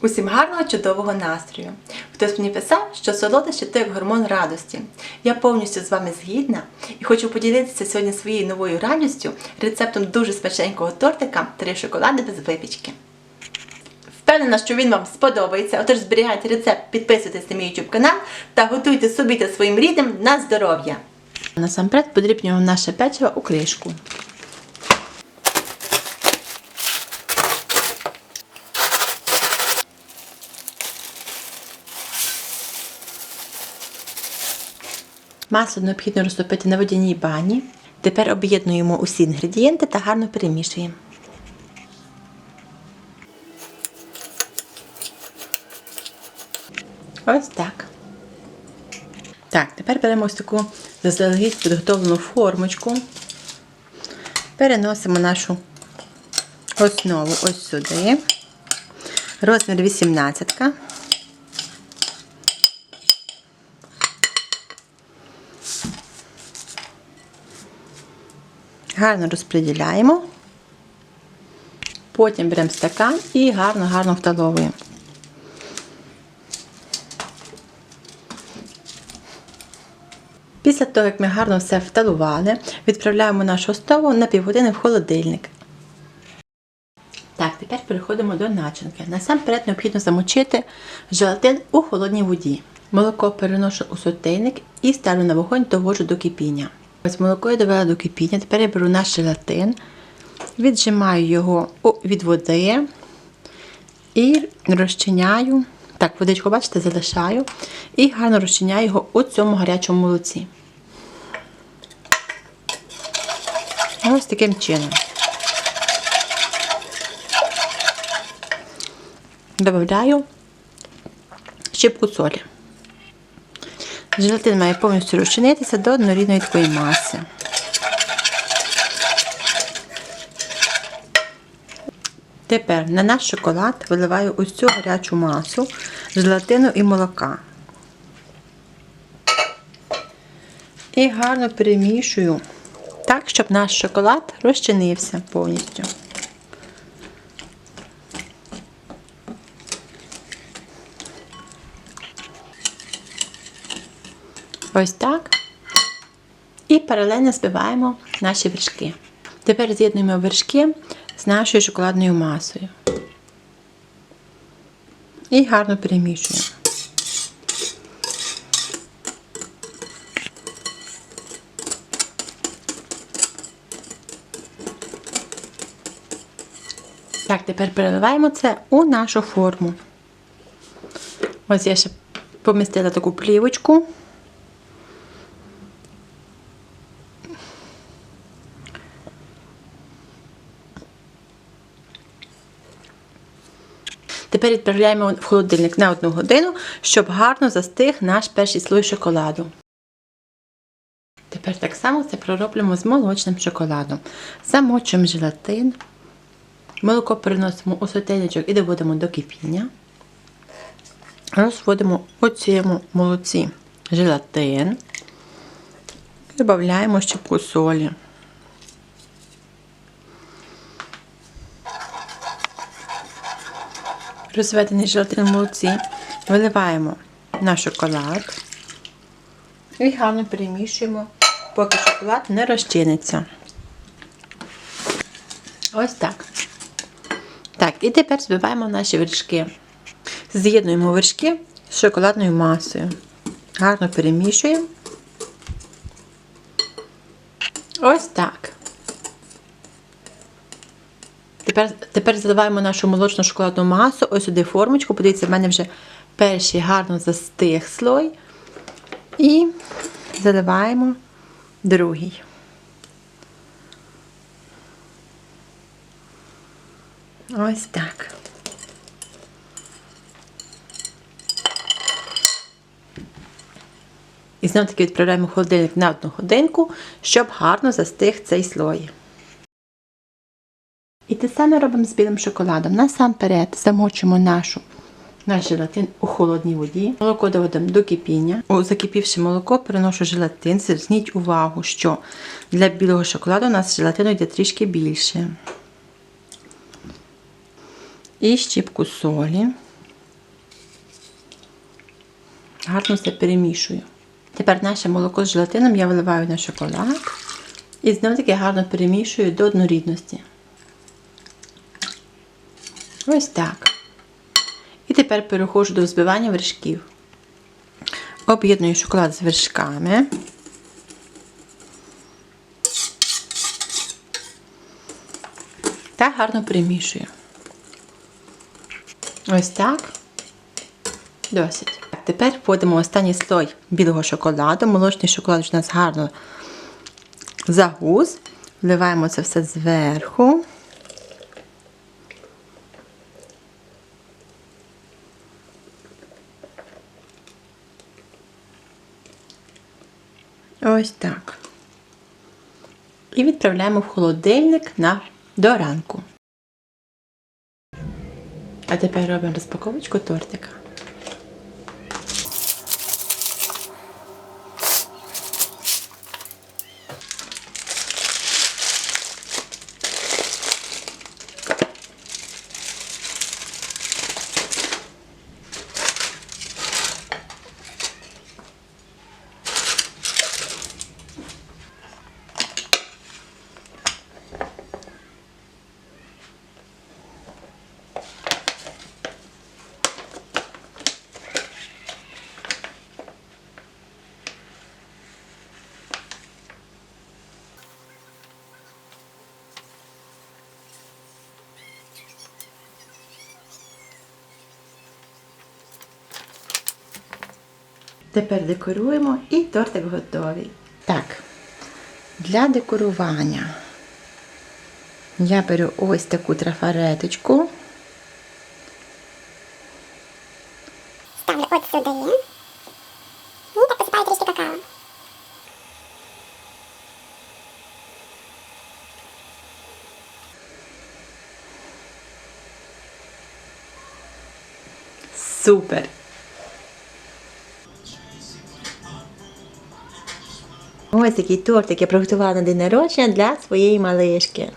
Усім гарного чудового настрою. Хтось мені писав, що солодощі – то як гормон радості. Я повністю з вами згідна і хочу поділитися сьогодні своєю новою радістю рецептом дуже смачненького тортика три шоколади без випічки. Впевнена, що він вам сподобається. Отож зберігайте рецепт, підписуйтесь на мій YouTube канал та готуйте собі та своїм рідним на здоров'я. Насамперед подрібнюємо наше печиво у кришку. Масло необхідно розтопити на водяній бані. Тепер об'єднуємо усі інгредієнти та гарно перемішуємо. Ось так. Так, тепер беремо ось таку заздалегідь підготовлену формочку. Переносимо нашу основу ось сюди. Розмір 18. Гарно розподіляємо. Потім беремо стакан і гарно-гарно вталовуємо. Після того, як ми гарно все вталували, відправляємо нашу стову на півгодини в холодильник. Так, тепер переходимо до начинки. Насамперед необхідно замочити желатин у холодній воді. Молоко переношу у сотейник і ставлю на вогонь доводжу до кипіння. Ось молоко я довела до кипіння, тепер я беру наш желатин, віджимаю його від води і розчиняю. Так, водичку, бачите, залишаю і гарно розчиняю його у цьому гарячому молоці. Ось таким чином. Добавляю щепку солі. Желатин має повністю розчинитися до однорідної такої маси. Тепер на наш шоколад виливаю ось цю гарячу масу желатину і молока. І гарно перемішую так, щоб наш шоколад розчинився повністю. Ось так. І паралельно збиваємо наші вершки. Тепер з'єднуємо вершки з нашою шоколадною масою. І гарно перемішуємо. Так, тепер переливаємо це у нашу форму. Ось я ще помістила таку плівочку. Тепер відправляємо в холодильник на одну годину, щоб гарно застиг наш перший слой шоколаду. Тепер так само це пророблюємо з молочним шоколадом. Замочуємо желатин. Молоко переносимо у сотейничок і доводимо до кипіння. Розводимо у цьому молоці желатин. Додаємо щепку солі. Розведений желатин в молоці виливаємо на шоколад і гарно перемішуємо, поки шоколад не розчиниться. Ось так. Так, і тепер збиваємо наші вершки. З'єднуємо вершки з шоколадною масою. Гарно перемішуємо. Ось так. Тепер тепер заливаємо нашу молочну шоколадну масу, ось сюди формочку. Подивіться, в мене вже перший гарно застиг слой. І заливаємо другий. Ось так. І знову таки відправляємо холодильник на одну годинку, щоб гарно застиг цей слой. Те саме робимо з білим шоколадом. Насамперед замочимо нашу наш желатин у холодній воді. Молоко доводимо до кипіння. У закипівши молоко переношу желатин. Зверніть увагу, що для білого шоколаду у нас желатину йде трішки більше. І щіпку солі. Гарно все перемішую. Тепер наше молоко з желатином я виливаю на шоколад і знову таки гарно перемішую до однорідності. Ось так. І тепер переходжу до взбивання вершків. Об'єдную шоколад з вершками. Та гарно перемішую. Ось так. Досить. Тепер вводимо останній слой білого шоколаду. Молочний шоколад у нас гарно загуз. Вливаємо це все зверху. Ось так. І відправляємо в холодильник на до ранку. А тепер робимо розпаковочку тортика. Тепер декоруємо і тортик готовий. Так, для декорування я беру ось таку трафареточку. Ставлю от сюди. І так посипаю трішки какао. Супер! Ось такий тортик я приготувала на день народження для своєї малишки.